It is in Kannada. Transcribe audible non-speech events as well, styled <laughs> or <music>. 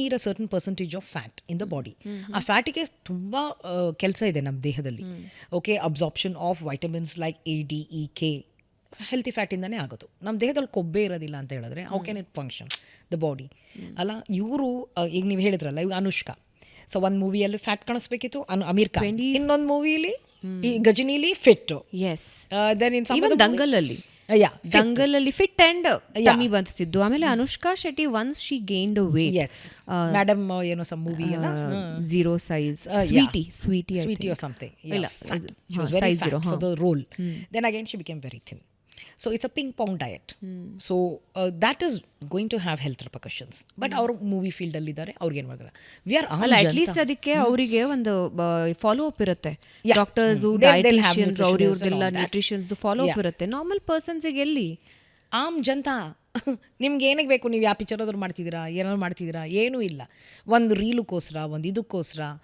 Need a certain percentage of fat in the body ಆ ಫ್ಯಾಟಿಗೆ ತುಂಬ ಕೆಲಸ ಇದೆ ನಮ್ಮ ದೇಹದಲ್ಲಿ okay absorption of vitamins like A D E K healthy ಫ್ಯಾಟಿಂದನೇ ಆಗೋದು. ನಮ್ಮ ದೇಹದಲ್ಲಿ ಕೊಬ್ಬೆ ಇರೋದಿಲ್ಲ ಅಂತ ಹೇಳಿದ್ರೆ how can it function the body ಅಲ್ಲ ಇವರು ಈಗ ನೀವು ಹೇಳಿದ್ರಲ್ಲ ಇವಾಗ ಅನುಷ್ಕಾ. ಸೊ ಒಂದು ಮೂವಿಯಲ್ಲಿ ಫ್ಯಾಟ್ ಕಾಣಿಸ್ಬೇಕಿತ್ತು ಅನು ಅಮೀರ್ ಖಾನ್. ಇನ್ನೊಂದು ಮೂವಿಲಿ ಈ ಗಜನಿಲಿ ಫಿಟ್. ಎಸ್ ದೆನ್ ಇನ್ ಅಲ್ಲಿ ದಂಗಲ್ ಅಲ್ಲಿ ಫಿಟ್ ಅಂಡ್ ಟಮಿ ಬಂತಿದ್ದು ಆಮೇಲೆ Anushka Shetty once she gained weight yes madam ಏನೋ ಸಮ್ ಮೂವಿ ಅಲ್ಲ zero size Uh, yeah. Sweetie sweetie sweetie or something. Yeah, ಇಲ್ಲ, fat. ಅದು- She was ಹಾ, very size fat zero, so it's a ping pong diet so that is going to have health complications but ಅವರು ಮೂವಿ ಫೀಲ್ಡ್ ಅಲ್ಲಿ ಇದಾರೆ ಅವ್ರಿಗೆ ಏನ್ ಮಾಡಿದ್ರೆ ವಿ ಆಲ್ ಅಟ್ ಅದಕ್ಕೆ ಅವರಿಗೆ ಒಂದು ಫಾಲೋ ಅಪ್ ಇರುತ್ತೆ. ಡಾಕ್ಟರ್ಸ್ ಡಯಟ್ ಅವ್ರ ಫಾಲೋ ಅಪ್ ಇರುತ್ತೆ. ನಾರ್ಮಲ್ ಪರ್ಸನ್ಸಿಗೆ ಎಲ್ಲಿ? ಆಮ್ ಜನತ <laughs> ನಿಮ್ಗೆ ಏನಕ್ಕೆ ಬೇಕು? ನೀವು ಯಾವ ಪಿಚರ್ ಆದ್ರೂ ಮಾಡ್ತಿದ್ದೀರಾ? ಏನಾದ್ರು ಮಾಡ್ತಿದ್ದೀರಾ? ಏನೂ ಇಲ್ಲ. ಒಂದು ರೀಲುಕ್ಕೋಸ್ಕರ ಒಂದು ಇದಕ್ಕೋಸ್ಕರ.